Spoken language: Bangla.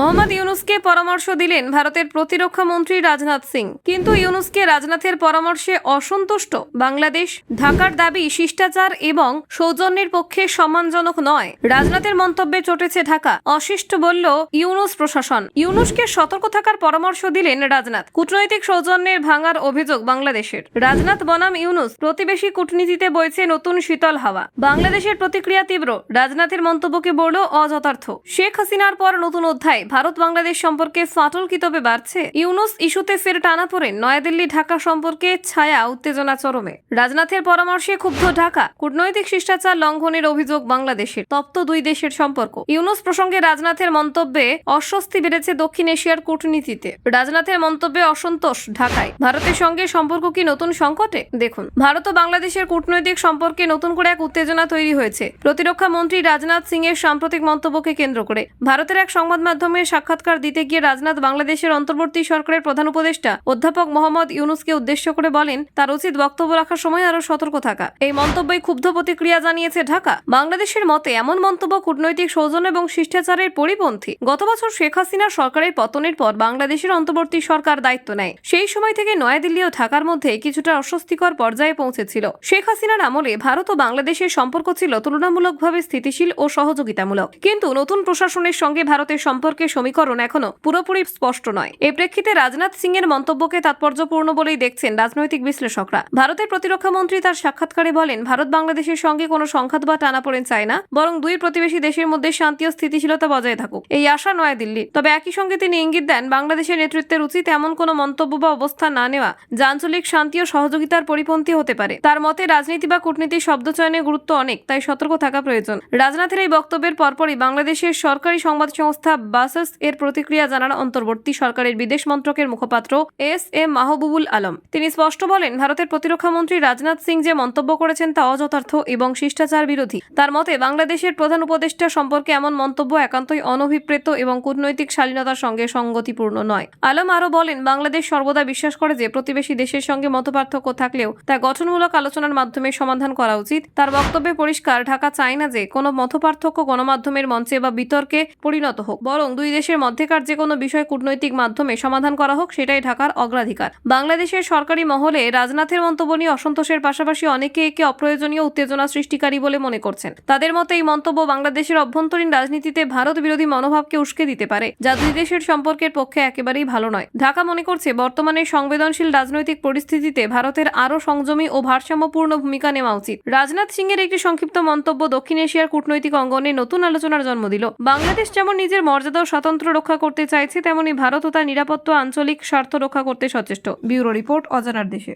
মোহাম্মদ ইউনুসকে পরামর্শ দিলেন ভারতের প্রতিরক্ষা মন্ত্রী রাজনাথ সিং। কিন্তু ইউনুসকে রাজনাথের পরামর্শে অসন্তুষ্ট। বাংলাদেশ ঢাকার দাবি শিষ্টাচার এবং সৌজন্যের পক্ষে সম্মানজনক নয়। রাজনাথের মন্তব্যে চটেছে ঢাকা। অশিষ্ট বলল, ইউনুস প্রশাসন। ইউনুসকে সতর্ক থাকার পরামর্শ দিলেন রাজনাথ। কূটনৈতিক সৌজন্যের ভাঙার অভিযোগ বাংলাদেশের। রাজনাথ বনাম ইউনুস প্রতিবেশী কূটনীতিতে বইছে নতুন শীতল হাওয়া। বাংলাদেশের প্রতিক্রিয়া তীব্র। রাজনাথের মন্তব্যকে বলল, অযথার্থ। শেখ হাসিনার পর নতুন অধ্যায়। ভারত বাংলাদেশ সম্পর্কে ফাটল কিতবে বাড়ছে? ইউনুস ইস্যুতে ফের টানা পড়েন নয়াদিল্লি ঢাকা সম্পর্কে ছায়া, উত্তেজনা চরমে। রাজনাথের পরামর্শে ক্ষুব্ধ ঢাকা, কূটনৈতিক শিষ্টাচার লঙ্ঘনের অভিযোগ বাংলাদেশের, তপ্ত দুই দেশের সম্পর্ক। ইউনুস প্রসঙ্গে রাজনাথের মন্তব্যে অস্বস্তি বেড়েছে দক্ষিণ এশিয়ার কূটনীতিতে। রাজনাথের মন্তব্যে অসন্তোষ ঢাকায়। ভারতের সঙ্গে সম্পর্ক কি নতুন সংকটে? দেখুন, ভারত ও বাংলাদেশের কূটনৈতিক সম্পর্কে নতুন করে এক উত্তেজনা তৈরি হয়েছে। প্রতিরক্ষা মন্ত্রী রাজনাথ সিং এর সাম্প্রতিক মন্তব্যকে কেন্দ্র করে। ভারতের এক সংবাদ মাধ্যমে সাক্ষাৎকার দিতে গিয়ে রাজনাথ বাংলাদেশের অন্তর্বর্তী সরকারের প্রধান উপদেষ্টা অধ্যাপক মোহাম্মদ ইউনুসকে উদ্দেশ্য করে বলেন, তার উচিত বক্তব্য রাখার সময় আরও সতর্ক থাকা। এই মন্তব্যে ক্ষুব্ধ প্রতিক্রিয়া জানিয়েছে ঢাকা। বাংলাদেশের মতে এমন মন্তব্য কূটনৈতিক সৌজন্য এবং শিষ্টাচারের পরিপন্থী। গত বছর শেখ হাসিনা সরকারের পতনের পর বাংলাদেশের অন্তর্বর্তী সরকার দায়িত্ব নেয়। সেই সময় থেকে নয়াদিল্লি ও ঢাকার মধ্যে কিছুটা অস্বস্তিকর পর্যায়ে পৌঁছেছিল। শেখ হাসিনার আমলে ভারত ও বাংলাদেশের সম্পর্ক ছিল তুলনামূলকভাবে স্থিতিশীল ও সহযোগিতামূলক। কিন্তু নতুন প্রশাসনের সঙ্গে ভারতের সম্পর্কের সমীকরণ এখনও পুরোপুরি স্পষ্ট নয়। এ প্রেক্ষিতে রাজনাথ সিং এর মন্তব্যকে তাৎপর্যপূর্ণ বলেই দেখছেন রাজনৈতিক বিশ্লেষকরা। ভারতের প্রতিরক্ষা মন্ত্রী তার সাক্ষাৎকারে বলেন, ভারত বাংলাদেশের সঙ্গে কোনো সংঘাত বা টানাপোড়েন চায় না, বরং দুই প্রতিবেশী দেশের মধ্যে শান্তি ও স্থিতিশীলতা বজায় থাকুক। এই আশা নয় দিল্লি তবে একই সঙ্গে তিনি ইঙ্গিত দেন, বাংলাদেশের নেতৃত্বের উচিত এমন কোনো মন্তব্য বা অবস্থান না নেওয়া, যা আঞ্চলিক শান্তি ও সহযোগিতার পরিপন্থী হতে পারে। তার মতে, রাজনীতি বা কূটনীতির শব্দচয়নের গুরুত্ব অনেক, তাই সতর্ক থাকা প্রয়োজন। রাজনাথের এই বক্তব্যের পরপরই বাংলাদেশের সরকারি সংবাদ সংস্থা বাসাস এর প্রতিক্রিয়া জানান অন্তর্বর্তী সরকারের বিদেশ মন্ত্রকের মুখপাত্র এস এম মাহবুবুল আলম। তিনি স্পষ্ট বলেন, ভারতের প্রতিরক্ষা মন্ত্রী রাজনাথ সিং যে মন্তব্য করেছেন তা অযথার্থ এবং শিষ্টাচার বিরোধী। তার মতে, বাংলাদেশের প্রধান উপদেষ্টা সম্পর্কে এমন মন্তব্য একান্তই অনভিপ্রেত এবং কূটনৈতিক শালীনতার সঙ্গে সঙ্গতিপূর্ণ নয়। আলম আরও বলেন, বাংলাদেশ সর্বদা বিশ্বাস করে যে প্রতিবেশী দেশের সঙ্গে মতপার্থক্য থাকলেও তা গঠনমূলক আলোচনার মাধ্যমে সমাধান করা উচিত। তার বক্তব্যে পরিষ্কার, ঢাকা চায় না যে কোনো মতপার্থক্য গণমাধ্যমের মঞ্চে বা বিতর্কে পরিণত হোক, বরং দুই দেশের মধ্যেকার যে কোনো বিষয় কূটনৈতিক মাধ্যমে সমাধান করা হোক, সেটাই ঢাকার অগ্রাধিকার। বাংলাদেশের সরকারি মহলে রাজনাথের মন্তব্য নিয়ে অসন্তোষের পাশাপাশি অনেকে একে অপ্রয়োজনীয় উত্তেজনা সৃষ্টিকারী বলে মনে করছেন। তাদের মতে এই মন্তব্য বাংলাদেশের অভ্যন্তরীণ রাজনীতিতে ভারত বিরোধী মনোভাবকে উস্কে দিতে পারে, যা দুই দেশের সম্পর্কের পক্ষে একেবারেই ভালো নয়। ঢাকা মনে করছে, বর্তমানে সংবেদনশীল রাজনৈতিক পরিস্থিতিতে ভারতের আরও সংযমী ও ভারসাম্যপূর্ণ ভূমিকা নেওয়া উচিত। রাজনাথ সিং এর একটি সংক্ষিপ্ত মন্তব্য দক্ষিণ এশিয়ার কূটনৈতিক অঙ্গনে নতুন আলোচনার জন্ম দিল। বাংলাদেশ যেমন নিজের মর্যাদা ও স্বাতন্ত্র্য রক্ষা করতে চাইছে, তেমনি ভারত ও তার নিরাপত্তা আঞ্চলিক স্বার্থ রক্ষা করতে সচেষ্ট। ব্যুরো রিপোর্ট, অজানার দেশে।